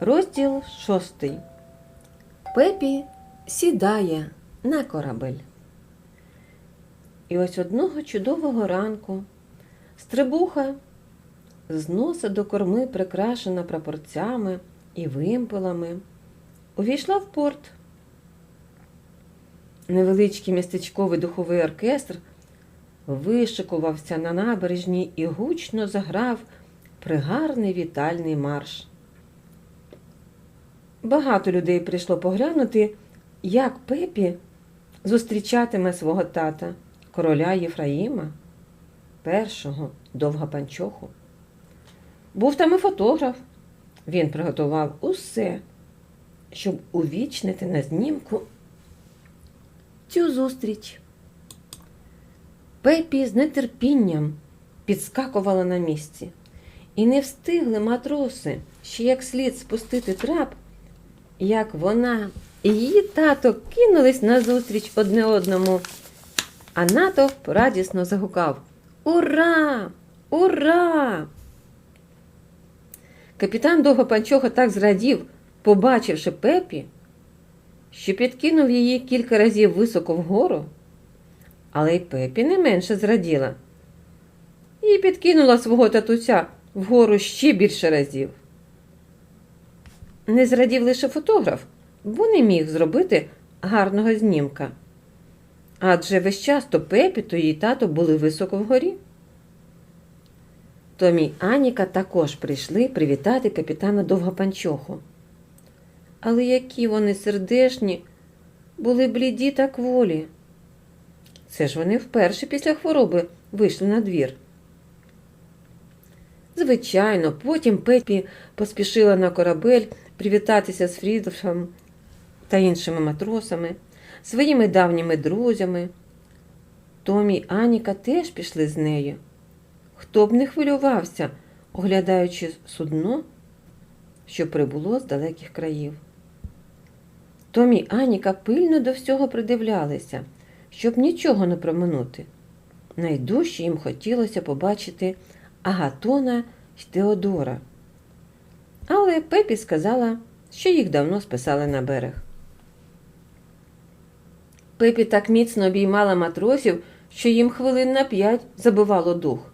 Розділ шостий. Пепі сідає на корабель. І ось одного чудового ранку стрибуха з носа до корми, прикрашена прапорцями і вимпелами, увійшла в порт. Невеличкий містечковий духовий оркестр вишикувався на набережні і гучно заграв пригарний вітальний марш. Багато людей прийшло поглянути, як Пепі зустрічатиме свого тата, короля Єфраїма, першого довгопанчоху. Був там і фотограф. Він приготував усе, щоб увічнити на знімку цю зустріч. Пепі з нетерпінням підскакувала на місці, і не встигли матроси ще як слід спустити трап, як вона і її тато кинулись назустріч одне одному, а натовп радісно загукав Ура! Ура! Капітан Довгопанчоха так зрадів, побачивши Пепі, що підкинув її кілька разів високо вгору, але й Пепі не менше зраділа і підкинула свого татуся вгору ще більше разів. Не зрадів лише фотограф, бо не міг зробити гарного знімка. Адже весь час то Пепі, то її тато були високо вгорі. Томі Аніка також прийшли привітати капітана Довгопанчоху. Але які вони сердешні, були бліді та кволі. Це ж вони вперше після хвороби вийшли на двір. Звичайно, потім Пепі поспішила на корабель привітатися з Фрідофом та іншими матросами, своїми давніми друзями. Томі й Аніка теж пішли з нею. Хто б не хвилювався, оглядаючи судно, що прибуло з далеких країв. Томі й Аніка пильно до всього придивлялися, щоб нічого не проминути. Найдужче їм хотілося побачити Агатона й Теодора. Але Пепі сказала, що їх давно списали на берег. Пепі так міцно обіймала матросів, що їм хвилин на п'ять забивало дух.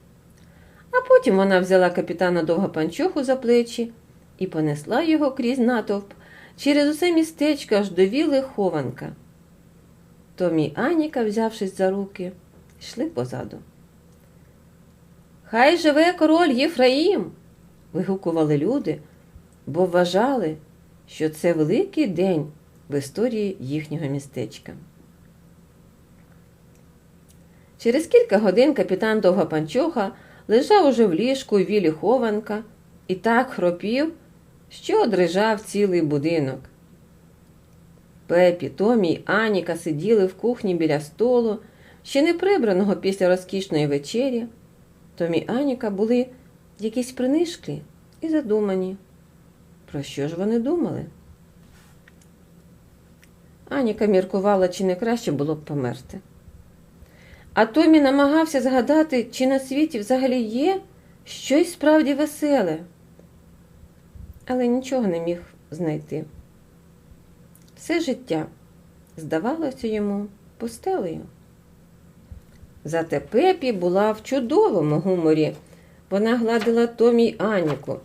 А потім вона взяла капітана Довгопанчоху за плечі і понесла його крізь натовп через усе містечко аж до віли хованка. Томі Аніка, взявшись за руки, йшли позаду. Хай живе король Єфраїм. вигукували люди, бо вважали, що це великий день в історії їхнього містечка. Через кілька годин капітан Довгопанчоха лежав уже в ліжку в вілі хованка і так хропів, що дрижав цілий будинок. Пепі, Томі й Аніка сиділи в кухні біля столу, ще не прибраного після розкішної вечері. Томі й Аніка були якісь принишклі і задумані. Про що ж вони думали? Аніка міркувала, чи не краще було б померти. А Томі намагався згадати, чи на світі взагалі є щось справді веселе, але нічого не міг знайти. Все життя здавалося йому пустелею. Зате Пепі була в чудовому гуморі. Вона гладила Томі й Аніку,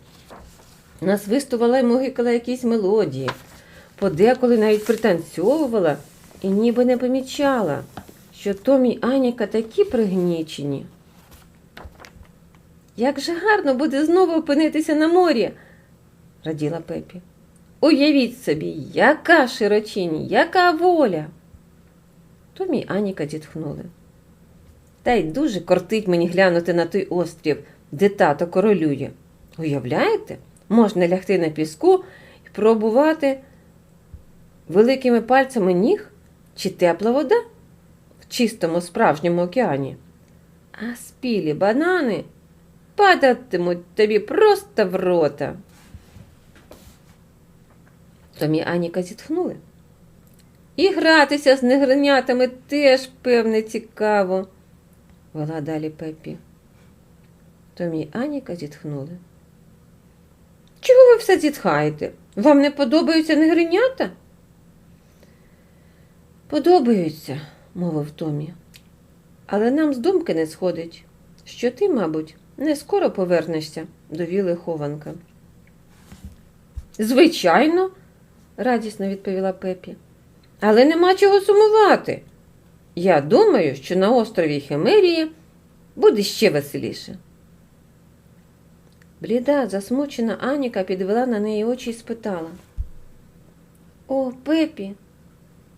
насвистувала й мугикала якісь мелодії, подеколи навіть пританцьовувала і ніби не помічала, що Томі й Аніка такі пригнічені. Як же гарно буде знову опинитися на морі, раділа Пепі. Уявіть собі, яка широчині, яка воля. Томі й Аніка зітхнули. Та й дуже кортить мені глянути на той острів, де тато королює. Уявляєте, можна лягти на піску і пробувати великими пальцями ніг чи тепла вода в чистому справжньому океані. А спілі банани падатимуть тобі просто в рота. Томі Аніка зітхнули. І гратися з негринятами теж, певне, цікаво, вела далі Пеппі. Томі Аніка зітхнули. Чого ви все зітхаєте? Вам не подобаються негринята? Подобаються, мовив Томі. Але нам з думки не сходить, що ти, мабуть, не скоро повернешся до віли хованка. Звичайно, радісно відповіла Пепі. Але нема чого сумувати. Я думаю, що на острові Химерії буде ще веселіше. Бліда, засмучена Аніка підвела на неї очі і спитала. О, Пепі,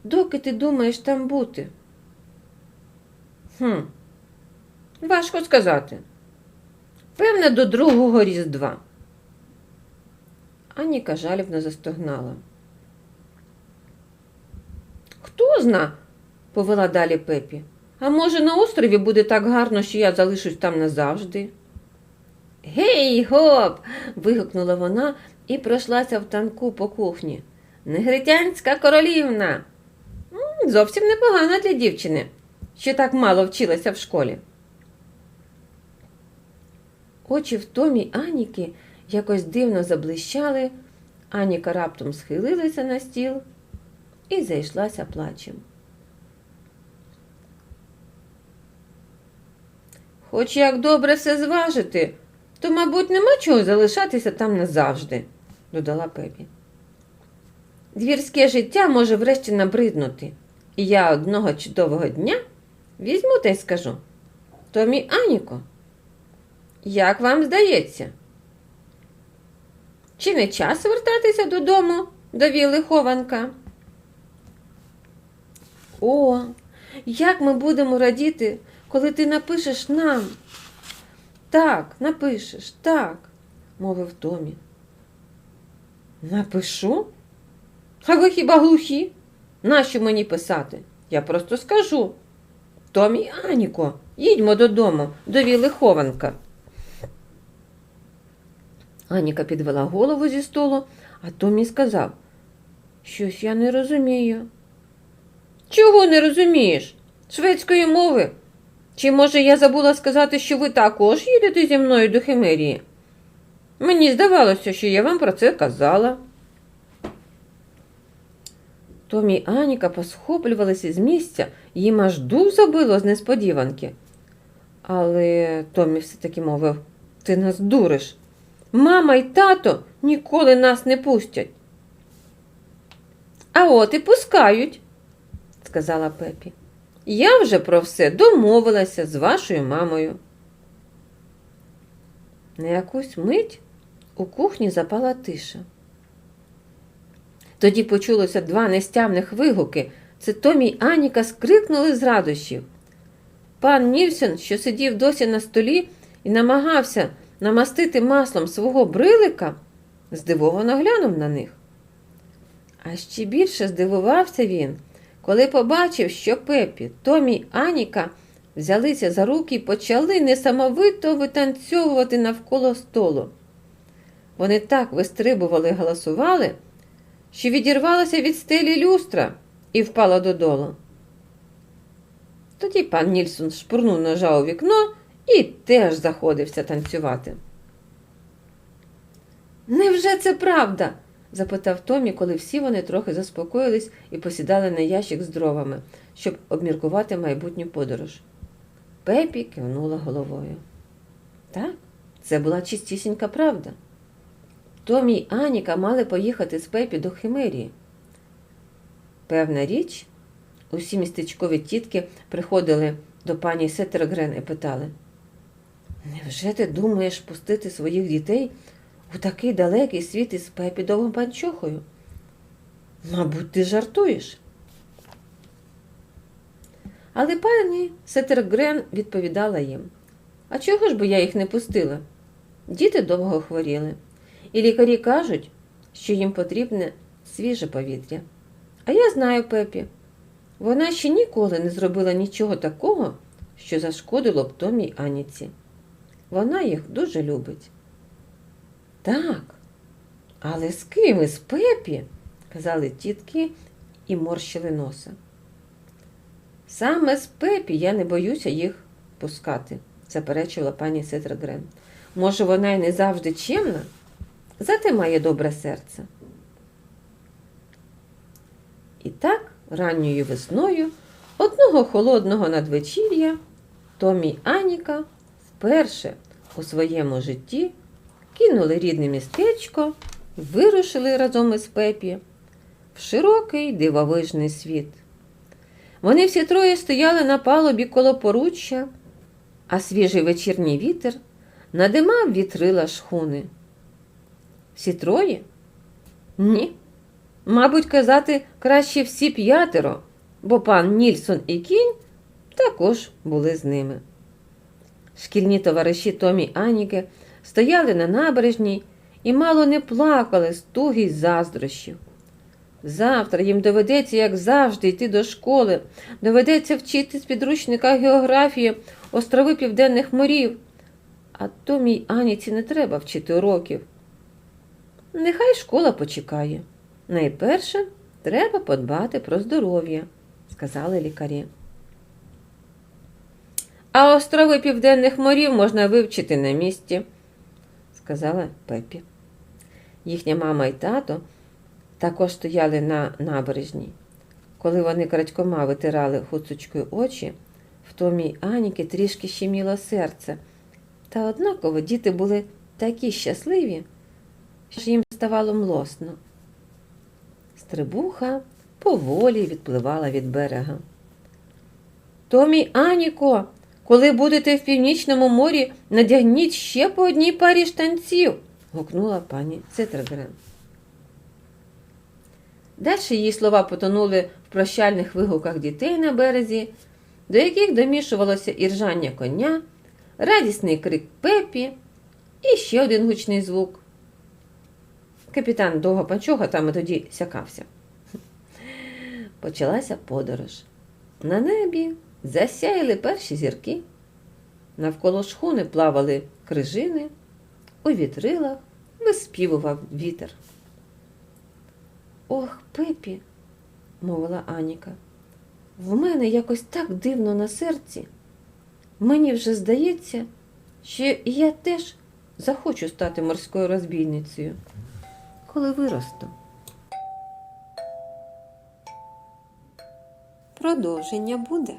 доки ти думаєш там бути? Хм, важко сказати. Певне, до другого Різдва. Аніка жалібно застогнала. Хто зна, повела далі Пепі. А може, на острові буде так гарно, що я залишусь там назавжди? Гей, гоп. вигукнула вона і пройшлася в танку по кухні. Негритянська королівна. Зовсім непогана для дівчини, що так мало вчилася в школі. Очі в Томі Аніки якось дивно заблищали, Аніка раптом схилилася на стіл і зайшлася плачем. Хоч як добре все зважити, то, мабуть, нема чого залишатися там назавжди, додала Пепі. Двірське життя може врешті набриднути, і я одного чудового дня візьму та й скажу. Томі Аніко, як вам здається? Чи не час вертатися додому до віли хованка? О, як ми будемо радіти, коли ти напишеш нам. Так, напишеш, так, мовив Томі. Напишу? А ви хіба глухі? Нащо мені писати? Я просто скажу. Томі Аніко, їдьмо додому, до віли хованка. Аніка підвела голову зі столу, а Томі сказав, щось я не розумію. Чого не розумієш? Шведської мови? Чи може я забула сказати, що ви також їдете зі мною до Химерії? Мені здавалося, що я вам про це казала. Томі і Аніка посхоплювалися з місця, їм аж дух забило з несподіванки. Але Томі все-таки мовив, ти нас дуриш. Мама й тато ніколи нас не пустять. А от і пускають, сказала Пепі. Я вже про все домовилася з вашою мамою. На якусь мить у кухні запала тиша. Тоді почулося два нестямних вигуки. Це Томі й Аніка скрикнули з радощів. Пан Нільсон, що сидів досі на столі і намагався намастити маслом свого брилика, здивовано глянув на них. А ще більше здивувався він, коли побачив, що Пепі, Томі Аніка взялися за руки і почали несамовито витанцьовувати навколо столу. Вони так вистрибували і галасували, що відірвалася від стелі люстра і впала додолу. Тоді пан Нільсон шпурнув ножа у вікно і теж заходився танцювати. Невже це правда? Запитав Томі, коли всі вони трохи заспокоїлись і посідали на ящик з дровами, щоб обміркувати майбутню подорож. Пепі кивнула головою. Так, це була чистісінька правда. Томі й Аніка мали поїхати з Пепі до Химерії. Певна річ, усі містечкові тітки приходили до пані Сеттергрен і питали: Невже ти думаєш пустити своїх дітей у такий далекий світ із Пепі довгопанчохою? Мабуть, ти жартуєш. Але пані Сеттергрен відповідала їм: А чого ж би я їх не пустила? Діти довго хворіли, і лікарі кажуть, що їм потрібне свіже повітря. А я знаю Пепі. Вона ще ніколи не зробила нічого такого, що зашкодило б Томі Аніці. Вона їх дуже любить. Так, але з ким із Пепі? казали тітки і морщили носа. Саме з Пепі я не боюся їх пускати, заперечувала пані Сетрагрен. Може, вона й не завжди чемна, зате має добре серце. І так, ранньою весною, одного холодного надвечір'я, Томі Аніка вперше у своєму житті кинули рідне містечко вирушили разом із Пепі в широкий дивовижний світ. Вони всі троє стояли на палубі коло поруччя, а свіжий вечірній вітер надимав вітрила шхуни. Всі троє? Ні. Мабуть, казати краще всі п'ятеро, бо пан Нільсон і кінь також були з ними. Шкільні товариші Томі й Аніки стояли на набережній і мало не плакали з туги заздрощів. Завтра їм доведеться, як завжди, йти до школи, доведеться вчити з підручника географії острови Південних морів. А Томі й Аніці не треба вчити уроків. Нехай школа почекає. Найперше треба подбати про здоров'я, сказали лікарі. А острови Південних морів можна вивчити на місці, сказала Пепі. Їхня мама і тато також стояли на набережній. Коли вони крадькома витирали хуцочкою очі, в Томі Аніки трішки щеміло серце. Та однаково діти були такі щасливі, що їм ставало млосно. Стрибуха поволі відпливала від берега. Томі Аніко, коли будете в північному морі, надягніть ще по одній парі штанців, гукнула пані Цитрогрен. Далі її слова потонули в прощальних вигуках дітей на березі, до яких домішувалося іржання коня, радісний крик пепі і ще один гучний звук. Капітан довго панчога там і тоді сякався. Почалася подорож. На небі засяяли перші зірки. Навколо шхуни плавали крижини, у вітрилах виспівував вітер. Ох, Пепі, мовила Аніка, в мене якось так дивно на серці. Мені вже здається, що я теж захочу стати морською розбійницею, коли виросту. Продовження буде.